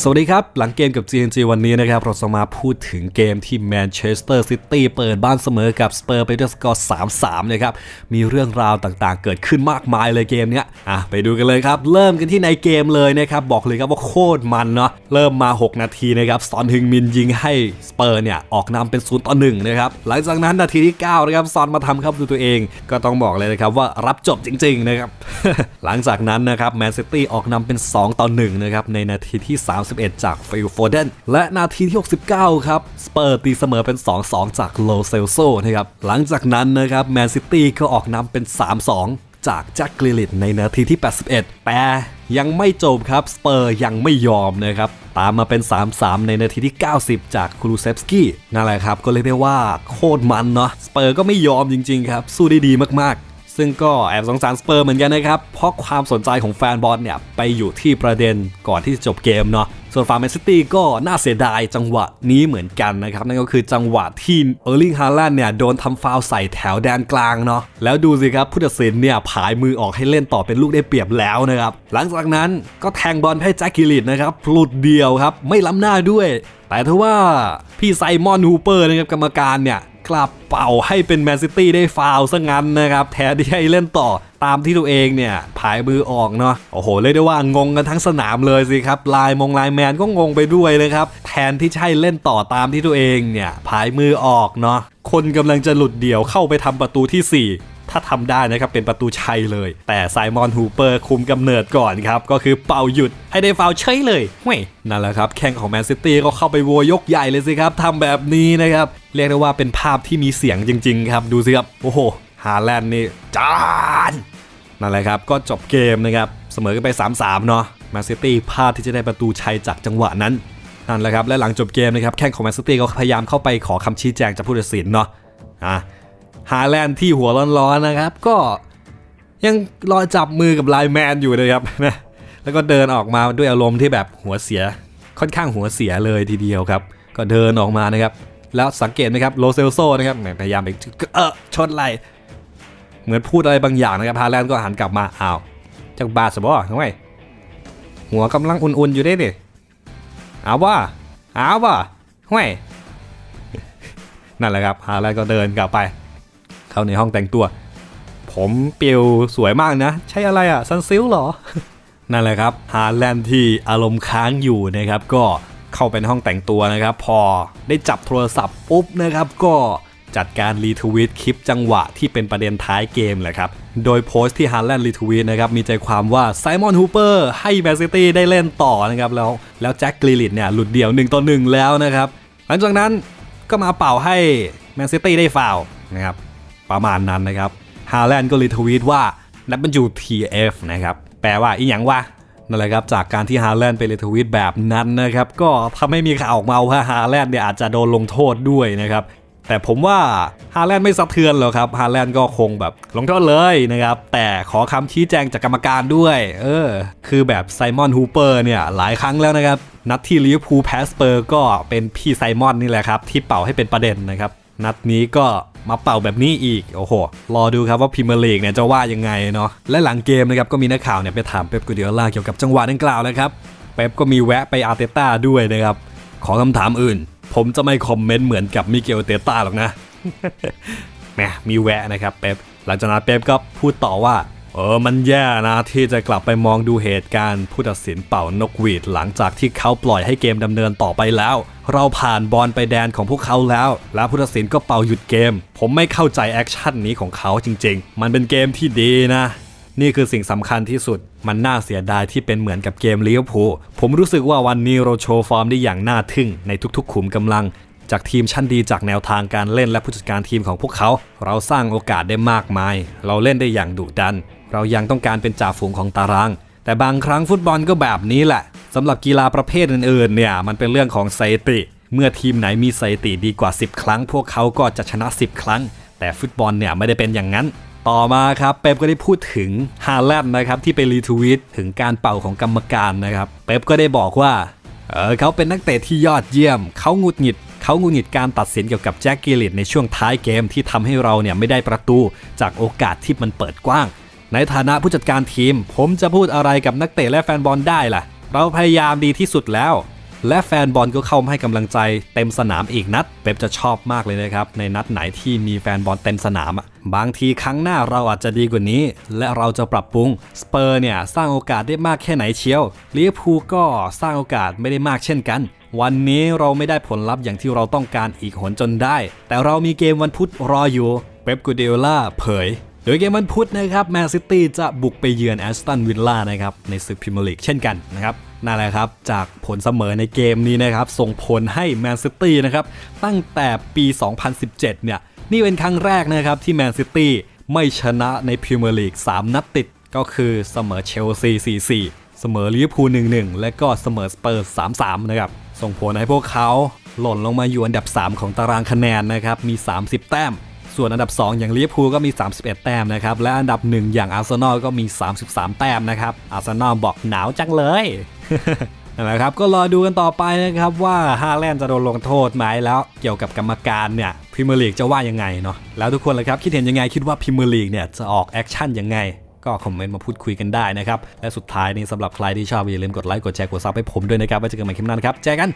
สวัสดีครับ หลังเกมกับ GNG วันนี้นะครับ เราจะมาพูดถึงเกมที่แมนเชสเตอร์ซิตี้เปิดบ้านเสมอกับสเปอร์ไปด้วยสกอร์ 3-3 นะครับ มีเรื่องราวต่างๆ เกิดขึ้นมากมายเลยเกมเนี้ยอะไปดูกันเลยครับ เริ่มกันที่ในเกมเลยนะครับ บอกเลยครับว่าโคตรมันเนาะเริ่มมา 6 นาทีนะครับซอนฮึงมินยิงให้สเปอร์เนี่ย ออกนำเป็น0ต่อ1นะครับหลังจากนั้นนาทีที่9นะครับซอนมาทำครับดูตัวเอง ก็ต้องบอกเลยนะครับว่ารับจบจริง ๆ นะครับหลังจากนั้นนะครับแมนซิตี้ออกนำเป็น2ต่อ1นะครับในนาทีที่31 จากฟิลโฟเดนและนาทีที่ 69 ครับ สเปอร์ตีเสมอเป็น 2-2 จากโลเซลโซนะครับ หลังจากนั้นนะครับแมนซิตี้ก็ออกนำเป็น 3-2จากแจ็คกริลิตในนาทีที่ 81 แต่ยังไม่จบครับ สเปอร์ยังไม่ยอมนะครับ ตามมาเป็น 3-3 ในนาทีที่ 90 จากคูลูเซฟสกี้นั่นแหละครับ ก็เรียกได้ว่าโคตรมันเนาะ สเปอร์ก็ไม่ยอมจริง ๆ ครับ สู้ได้ดีมากๆ ซึ่งก็แอบสงสารสเปอร์เหมือนกันนะครับ เพราะความสนใจของแฟนบอลเนี่ย ไปอยู่ที่ประเด็นก่อนที่จะจบเกมเนาะส่วนฝั่งแมนซิตี้ก็น่าเสียดายจังหวะนี้เหมือนกันนะครับ นั่นก็คือจังหวะที่เออร์ลิงฮาแลนด์เนี่ย โดนทำฟาวล์ใส่แถวแดนกลางเนาะแล้วดูสิครับผู้ตัดสินเนี่ยผายมือออกให้เล่นต่อเป็นลูกได้เปรียบแล้วนะครับ หลังจากนั้นก็แทงบอลให้แจ็คกิลิตนะครับหลุดเดียวครับไม่ล้ำหน้าด้วย แต่ถ้าว่าพี่ไซมอนฮูเปอร์นะครับกรรมการเนี่ย ลับเป่าให้เป็นแมนซิตี้ได้ฟาวซะงั้นนะครับ แทนที่ให้เล่นต่อตามที่ตัวเองเนี่ยผายมือออกเนาะโอ้โหเรียกได้ว่างงกันทั้งสนามเลยสิครับลายมงลายแมนก็งงไปด้วยนะครับแทนที่จะใช่เล่นต่อตามที่ตัวเองเนี่ยผายมือออกเนาะคนกำลังจะหลุดเดี่ยวเข้าไปทำประตูที่ 4 ถ้าทำได้นะครับเป็นประตูชัยเลย แต่ไซมอนฮูเปอร์คุมกำเนิดก่อนครับ ก็คือเป่าหยุดให้ได้ฟาวล์เฉยเลยเว้ยนั่นแหละครับ แข้งของแมนซิตี้ก็เข้าไปโวยยกใหญ่เลยสิครับทำแบบนี้นะครับ เรียกได้ว่าเป็นภาพที่มีเสียงจริง ๆ ครับ ดูสิครับ โอ้โห ฮาแลนด์นี่จานนั่นแหละครับ ก็จบเกมนะครับ เสมอกันไป 3-3 เนาะแมนซิตี้พลาดที่จะได้ประตูชัยจากจังหวะนั้นนั่นแหละครับและหลังจบเกมนะครับแข้งของแมนซิตี้ก็พยายามเข้าไปขอคำชี้แจงจากผู้ตัดสินเนาะอะ ฮาแลนด์ที่หัวร้อนๆนะครับ ก็ยังรอจับมือกับไลแมนอยู่นะครับนะแล้วก็เดินออกมาด้วยอารมณ์ที่แบบหัวเสียค่อนข้างหัวเสียเลยทีเดียวครับ ก็เดินออกมานะครับ แล้วสังเกตไหมครับโลเซลโซนะครับพยายามไปเออชนไหลเหมือนพูดอะไรบางอย่างนะครับฮาแลนด์ก็หันกลับมาอ้าวจากบาสบอทำไมหัวกำลังอุ่นๆอยู่ได้ดิเอาว่าเอาว่าห้วยนั่นแหละครับฮาแลนด์ก็เดินกลับไป เข้าในห้องแต่งตัว ผมเปียวสวยมากนะ ใช่อะไรอะ่ะซันซิลหรอ นั่นแหละครับฮาแลนด์ที่อารมณ์ค้างอยู่นะครับ ก็เข้าไปในห้องแต่งตัวนะครับ พอได้จับโทรศัพท์ปุ๊บนะครับ ก็จัดการรีทวีตคลิปจังหวะที่เป็นประเด็นท้ายเกมแหละครับ โดยโพสต์ที่ฮาร์แลนด์รีทวีตนะครับ มีใจความว่าไซมอนฮูเปอร์ให้แมนซิตี้ได้เล่นต่อนะครับ แล้วแล้วแจ็คกรีลิตเนี่ย หลุดเดี่ยว 1 ต่อ 1 แล้วนะครับ หลังจากนั้นก็มาเป่าให้แมนซิตี้ได้ฟาวนะครับ ประมาณนั้นนะครับฮาแลนด์ก็รีทวีตว่า WTF นะครับ แปลว่าอีหยังวะนั่นแหละครับจากการที่ฮาแลนด์ไปรีทวีตแบบนั้นนะครับ ก็ทำให้มีข่าวออกมาว่าฮาแลนด์เนี่ยอาจจะโดนลงโทษด้วยนะครับแต่ผมว่าฮาแลนด์ไม่สะเทือนหรอกครับฮาแลนด์ก็คงแบบลงโทษเลยนะครับ แต่ขอคำชี้แจงจากกรรมการด้วย เออ คือแบบไซมอนฮูเปอร์เนี่ย หลายครั้งแล้วนะครับ นัดที่ลิเวอร์พูลแพ้สเปอร์ก็เป็นพี่ไซมอนนี่แหละครับ ที่เป่าให้เป็นประเด็นนะครับ นัดนี้ก็ มาเป่าแบบนี้อีก โอ้โห รอดูครับว่าพิมเมลีกเนี่ยจะว่ายังไงเนาะ และหลังเกมนะครับก็มีนักข่าวเนี่ยไปถามเป๊ปกูเดียล่าเกี่ยวกับจังหวะดังกล่าวนะครับ เป๊ปก็มีแวะไปอาร์เตต้าด้วยนะครับ ขอคำถามอื่น ผมจะไม่คอมเมนต์เหมือนกับมิเกลเตต้าหรอกนะแหมมีแวะนะครับเป๊ปหลังจากนั้นเป๊ปก็พูดต่อว่า เออมันแย่นะที่จะกลับไปมองดูเหตุการณ์ผู้ตัดสินเป่านกหวีดหลังจากที่เขาปล่อยให้เกมดำเนินต่อไปแล้ว เราผ่านบอลไปแดนของพวกเขาแล้ว แล้วผู้ตัดสินก็เป่าหยุดเกม ผมไม่เข้าใจแอคชั่นนี้ของเขาจริง ๆ มันเป็นเกมที่ดีนะนี่คือสิ่งสำคัญที่สุด มันน่าเสียดายที่เป็นเหมือนกับเกมลิเวอร์พูล ผมรู้สึกว่าวันนี้เราโชว์ฟอร์มได้อย่างน่าทึ่งในทุกๆขุมกำลัง จากทีมชั้นดีจากแนวทางการเล่นและผู้จัดการทีมของพวกเขา เราสร้างโอกาสได้มากมาย เราเล่นได้อย่างดุดัน เรายังต้องการเป็นจ่าฝูงของตาราง แต่บางครั้งฟุตบอลก็แบบนี้แหละสำหรับกีฬาประเภทอื่นๆเนี่ยมันเป็นเรื่องของสถิติเมื่อทีมไหนมีสถิติดีกว่า 10 ครั้ง พวกเขาก็จะชนะ 10 ครั้ง แต่ฟุตบอลเนี่ยไม่ได้เป็นอย่างนั้น ต่อมาครับเป๊ปก็ได้พูดถึงฮาแลนด์นะครับที่ไปรีทวีตถึงการเป่าของกรรมการนะครับเป๊ปก็ได้บอกว่าเออเขาเป็นนักเตะที่ยอดเยี่ยม เขางุดหงิด เขางุดหงิดการตัดสินเกี่ยวกับแจ็คกิลิตในช่วงท้ายเกมที่ทำให้เราเนี่ยไม่ได้ประตูจากโอกาสที่มันเปิดกว้าง ในฐานะผู้จัดการทีม ผมจะพูดอะไรกับนักเตะและแฟนบอลได้ล่ะ เราพยายามดีที่สุดแล้ว และแฟนบอลก็เข้ามาให้กำลังใจเต็มสนามอีกนัด เป๊ปจะชอบมากเลยนะครับ ในนัดไหนที่มีแฟนบอลเต็มสนาม บางทีครั้งหน้าเราอาจจะดีกว่านี้ และเราจะปรับปรุง สเปอร์เนี่ยสร้างโอกาสได้มากแค่ไหนเชียวลิเวอร์พูลก็สร้างโอกาสไม่ได้มากเช่นกันวันนี้เราไม่ได้ผลลัพธ์อย่างที่เราต้องการอีกหนจนได้ แต่เรามีเกมวันพุธรออยู่ เป๊ปกูเดล่าเผย โดยเกมวันพุธนะครับแมนซิตี้จะบุกไปเยือนแอสตันวิลล่านะครับในศึกพรีเมียร์ลีกเช่นกันนะครับนั่นแหละครับ จากผลเสมอในเกมนี้นะครับ ส่งผลให้แมนซิตี้นะครับตั้งแต่ปี 2017 เนี่ย นี่เป็นครั้งแรกนะครับที่แมนซิตี้ไม่ชนะในพรีเมียร์ลีก 3 นัดติด ก็คือเสมอเชลซี 4-4 เสมอลิเวอร์พูล 1-1 และก็เสมอสเปอร์ 3-3 นะครับ ส่งผลให้พวกเขาหล่นลงมาอยู่อันดับ 3 ของตารางคะแนนนะครับมี 30 แต้ม ส่วนอันดับ 2 อย่างลิเวอร์พูลก็มี 31 แต้มนะครับ และอันดับ 1 อย่างอาร์เซนอลก็มี 33 แต้มนะครับ อาร์เซนอลบอกหนาวจังเลยนะครับ ก็รอดูกันต่อไปนะครับว่าฮาแลนด์จะโดนลงโทษไหมแล้วเกี่ยวกับกรรมการเนี่ยพรีเมียร์ลีกจะว่ายังไงเนาะแล้วทุกคนเลยครับคิดเห็นยังไงคิดว่าพรีเมียร์ลีกเนี่ยจะออกแอคชั่นยังไงก็คอมเมนต์มาพูดคุยกันได้นะครับ และสุดท้ายนี้สำหรับใครที่ชอบอย่าลืมกดไลค์กดแชร์กดซับให้ผมด้วยนะครับไว้เจอกันใหม่คลิปหน้านะครับเจอกัน